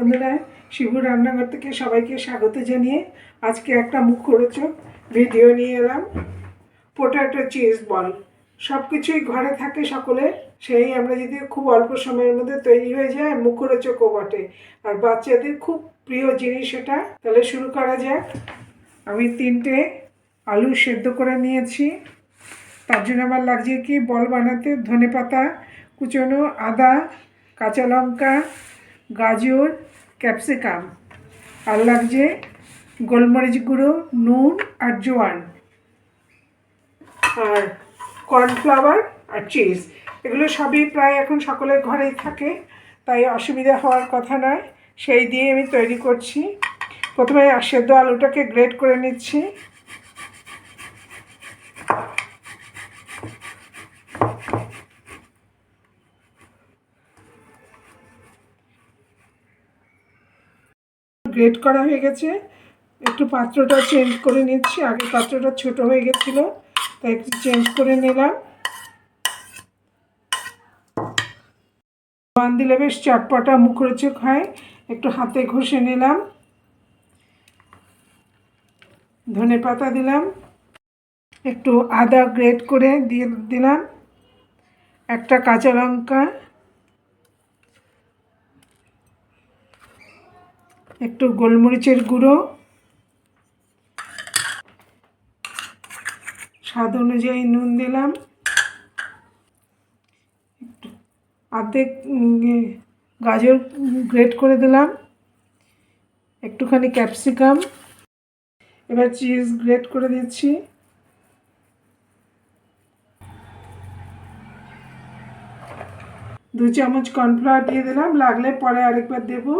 বন্ধুরা শিবুর রান্নাঘর থেকে সবাইকে স্বাগত জানিয়ে আজকে একটা মুখরোচক ভিডিও নিয়ে এলাম। পোটাটো চিজ বল সব কিছুই ঘরে থাকে সকলের, সেই আমরা যদি খুব অল্প সময়ের মধ্যে তৈরি হয়ে যায়, মুখরোচকও বটে। আর বাচ্চাদের খুব প্রিয় জিনিস এটা। তাহলে শুরু করা যাক। আমি তিনটে আলু সেদ্ধ করে নিয়েছি। তার জন্য আমার লাগছে কি, বল বানাতে ধনে পাতা কুচনো, আদা, কাঁচা লঙ্কা গাজর, ক্যাপসিকাম। আর লাগছে গোলমরিচ গুঁড়ো, নুন আর জোয়ান। আর কর্নফ্লাওয়ার আর চিজ। এগুলো সবই প্রায় এখন সকলের ঘরেই থাকে, তাই অসুবিধা হওয়ার কথা নয়। সেই দিয়ে আমি তৈরি করছি। প্রথমে সেদ্ধ আলুটাকে গ্রেট করে নিচ্ছি। গ্রেট করা হয়ে গেছে। একটু পাত্রটা চেঞ্জ করে নিচ্ছি। আগে পাত্রটা ছোট হয়ে গেছিল, তাই একটু চেঞ্জ করে নিলাম। বান দিলে বেশ চটপটা মুখরোচক হয়। একটু হাতে ঘষে নিলাম। ধনে পাতা দিলাম। একটু আদা গ্রেট করে দিয়ে দিলাম। একটা কাঁচা লঙ্কা একটু গোলমরিচের গুঁড়ো। স্বাদ অনুযায়ী নুন দিলাম। একটু আর্ধেক গাজর গ্রেট করে দিলাম। একটুখানি ক্যাপসিকাম। এবার চিজ গ্রেট করে দিচ্ছি। দু চামচ কর্নফ্লাওয়ার দিয়ে দিলাম। লাগলে পরে আরেকবার দেবো।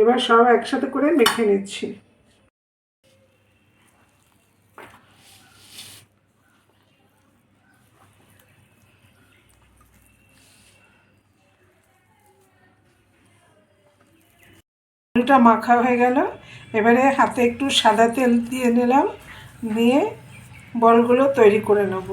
এবার সব একসাথে করে মেখে নিচ্ছি। আলুটা মাখা হয়ে গেল। এবারে হাতে একটু সাদা তেল দিয়ে নিলাম। দিয়ে বলগুলো তৈরি করে নেব।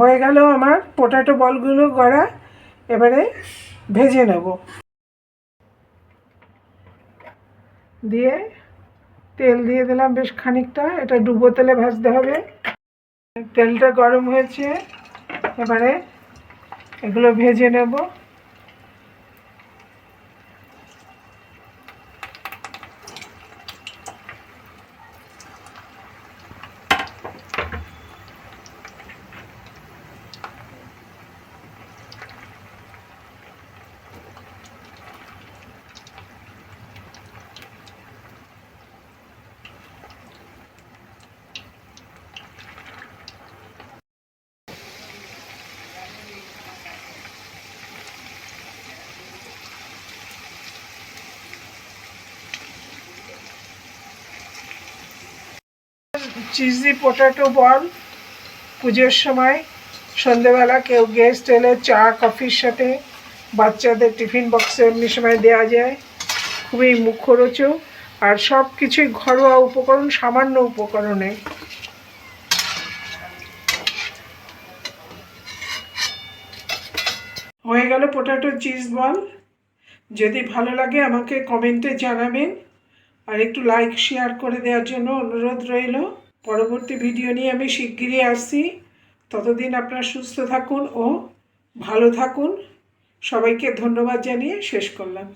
হয়ে গেল আমার পোটাটো বলগুলো গড়া, এবারে ভেজে নেব। দিয়ে তেল দিয়ে দিলাম বেশ খানিকটা, এটা ডুবো তেলে ভাজতে হবে। তেলটা গরম হয়েছে, এবারে এগুলো ভেজে নেব। চিজি পোটাটো বল পুজোর সময় সন্ধেবেলা কেউ গেস্ট এলে চা কফির সাথে বাচ্চাদের টিফিন বক্সে এমনি সময় দেওয়া যায়। খুবই মুখরোচক আর সব কিছুই ঘরোয়া উপকরণ, সামান্য উপকরণে। হয়ে গেল পোটাটো চিজ বল যদি ভালো লাগে আমাকে কমেন্টে জানাবেন। আর একটু লাইক শেয়ার করে দেওয়ার জন্য অনুরোধ রইল। পরবর্তী ভিডিও নিয়ে আমি শিগগিরই আসছি। ততদিন আপনারা সুস্থ থাকুন ও ভালো থাকুন। সবাইকে ধন্যবাদ জানিয়ে শেষ করলাম।